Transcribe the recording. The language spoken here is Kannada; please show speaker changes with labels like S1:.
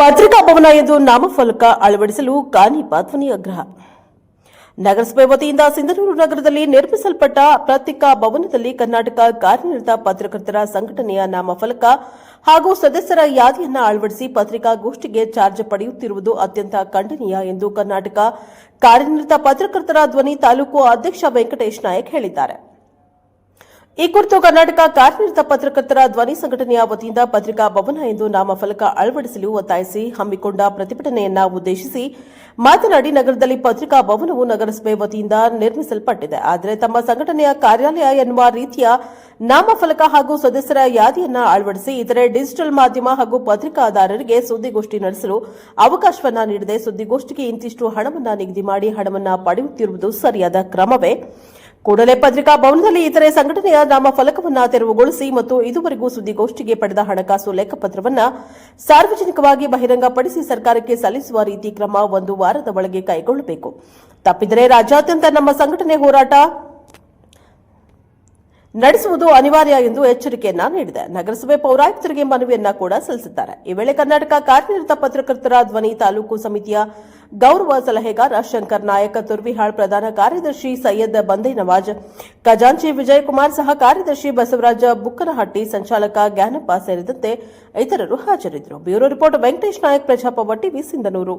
S1: ಪತ್ರಿಕಾ ಭವನ ಎಂದು ನಾಮಫಲಕ ಅಳವಡಿಸಲು ಕಾನಿ ಧ್ವನಿ ಆಗ್ರಹ ನಗರಸಭೆ ವತಿಯಿಂದ ಸಿಂಧನೂರು ನಗರದಲ್ಲಿ ನಿರ್ಮಿಸಲ್ಪಟ್ಟ ಪತ್ರಿಕಾ ಭವನದಲ್ಲಿ ಕರ್ನಾಟಕ ಕಾರ್ಯನಿರತ ಪತ್ರಕರ್ತರ ಸಂಘಟನೆಯ ನಾಮಫಲಕ ಹಾಗೂ ಸದಸ್ಯರ ಯಾದಿಯನ್ನು ಅಳವಡಿಸಿ ಪತ್ರಿಕಾಗೋಷ್ಠಿಗೆ ಚಾರ್ಜ್ ಪಡೆಯುತ್ತಿರುವುದು ಅತ್ಯಂತ ಖಂಡನೀಯ ಎಂದು ಕರ್ನಾಟಕ ಕಾರ್ಯನಿರತ ಪತ್ರಕರ್ತರ ಧ್ವನಿ ತಾಲೂಕು ಅಧ್ಯಕ್ಷ ವೆಂಕಟೇಶ್ ನಾಯಕ್ ಹೇಳಿದ್ದಾರೆ. ಈ ಕುರಿತು ಕರ್ನಾಟಕ ಕಾರ್ಯನಿರತ ಪತ್ರಕರ್ತರ ಧ್ವನಿ ಸಂಘಟನೆಯ ವತಿಯಿಂದ ಪತ್ರಿಕಾ ಭವನ ಎಂದು ನಾಮಫಲಕ ಅಳವಡಿಸಲು ಒತ್ತಾಯಿಸಿ ಹಮ್ಮಿಕೊಂಡ ಪ್ರತಿಭಟನೆಯನ್ನ ಉದ್ದೇಶಿಸಿ ಮಾತನಾಡಿ ನಗರದಲ್ಲಿ ಪತ್ರಿಕಾ ಭವನವು ನಗರಸಭೆ ವತಿಯಿಂದ ನಿರ್ಮಿಸಲ್ಪಟ್ಟಿದೆ. ಆದರೆ ತಮ್ಮ ಸಂಘಟನೆಯ ಕಾರ್ಯಾಲಯ ಎನ್ನುವ ರೀತಿಯ ನಾಮಫಲಕ ಹಾಗೂ ಸದಸ್ಯರ ಯಾದಿಯನ್ನ ಅಳವಡಿಸಿ ಇತರೆ ಡಿಜಿಟಲ್ ಮಾಧ್ಯಮ ಹಾಗೂ ಪತ್ರಿಕಾದಾರರಿಗೆ ಸುದ್ದಿಗೋಷ್ಠಿ ನಡೆಸಲು ಅವಕಾಶವನ್ನ ನೀಡಿದೆ ಸುದ್ದಿಗೋಷ್ಠಿಗೆ ಇಂತಿಷ್ಟು ಹಣವನ್ನು ನಿಗದಿ ಮಾಡಿ ಹಣವನ್ನು ಪಡೆಯುತ್ತಿರುವುದು ಸರಿಯಾದ ಕ್ರಮವೇ? ಕೂಡಲೇ ಪತ್ರಿಕಾ ಭವನದಲ್ಲಿ ಇತರೆ ಸಂಘಟನೆಯ ನಾಮ ಫಲಕವನ್ನು ತೆರವುಗೊಳಿಸಿ ಮತ್ತು ಇದುವರೆಗೂ ಸುದ್ದಿಗೋಷ್ಠಿಗೆ ಪಡೆದ ಹಣಕಾಸು ಲೆಕ್ಕಪತ್ರವನ್ನು ಸಾರ್ವಜನಿಕವಾಗಿ ಬಹಿರಂಗಪಡಿಸಿ ಸರ್ಕಾರಕ್ಕೆ ಸಲ್ಲಿಸುವ ರೀತಿ ಕ್ರಮ ಒಂದು ವಾರದ ಒಳಗೆ ಕೈಗೊಳ್ಳಬೇಕು. ತಪ್ಪಿದರೆ ರಾಜ್ಯಾದ್ಯಂತ ನಮ್ಮ ಸಂಘಟನೆ ಹೋರಾಟ ನಡೆಸುವುದು ಅನಿವಾರ್ಯ ಎಂದು ಎಚ್ಚರಿಕೆಯನ್ನ ನೀಡಿದೆ. ನಗರಸಭೆ ಪೌರಾಯುಕ್ತರಿಗೆ ಮನವಿಯನ್ನ ಕೂಡ ಸಲ್ಲಿಸಿದ್ದಾರೆ. ಈ ವೇಳೆ ಕರ್ನಾಟಕ ಕಾರ್ಯನಿರತ ಪತ್ರಕರ್ತರ ಧ್ವನಿ ತಾಲೂಕು ಸಮಿತಿಯ ಗೌರವ ಸಲಹೆಗಾರ ಶಂಕರ್ ನಾಯಕ, ತುರ್ವಿಹಾಳ್ ಪ್ರಧಾನ ಕಾರ್ಯದರ್ಶಿ ಸೈಯದ್ ಬಂದೇ ನವಾಜ್ ಖಜಾಂಚಿ ವಿಜಯಕುಮಾರ್ ಸಹ ಕಾರ್ಯದರ್ಶಿ ಬಸವರಾಜ ಬುಕ್ಕನಹಟ್ಟಿ, ಸಂಚಾಲಕ ಜ್ಞಾನಪ್ಪ ಸೇರಿದಂತೆ ಇತರರು ಹಾಜರಿದ್ದರು. ಬ್ಯೂರೋ ರಿಪೋರ್ಟ್ ವೆಂಕಟೇಶ್ ನಾಯಕ್ ಪ್ರಜಾಪವ ಟಿವಿ, ಸಿಂಧನೂರು.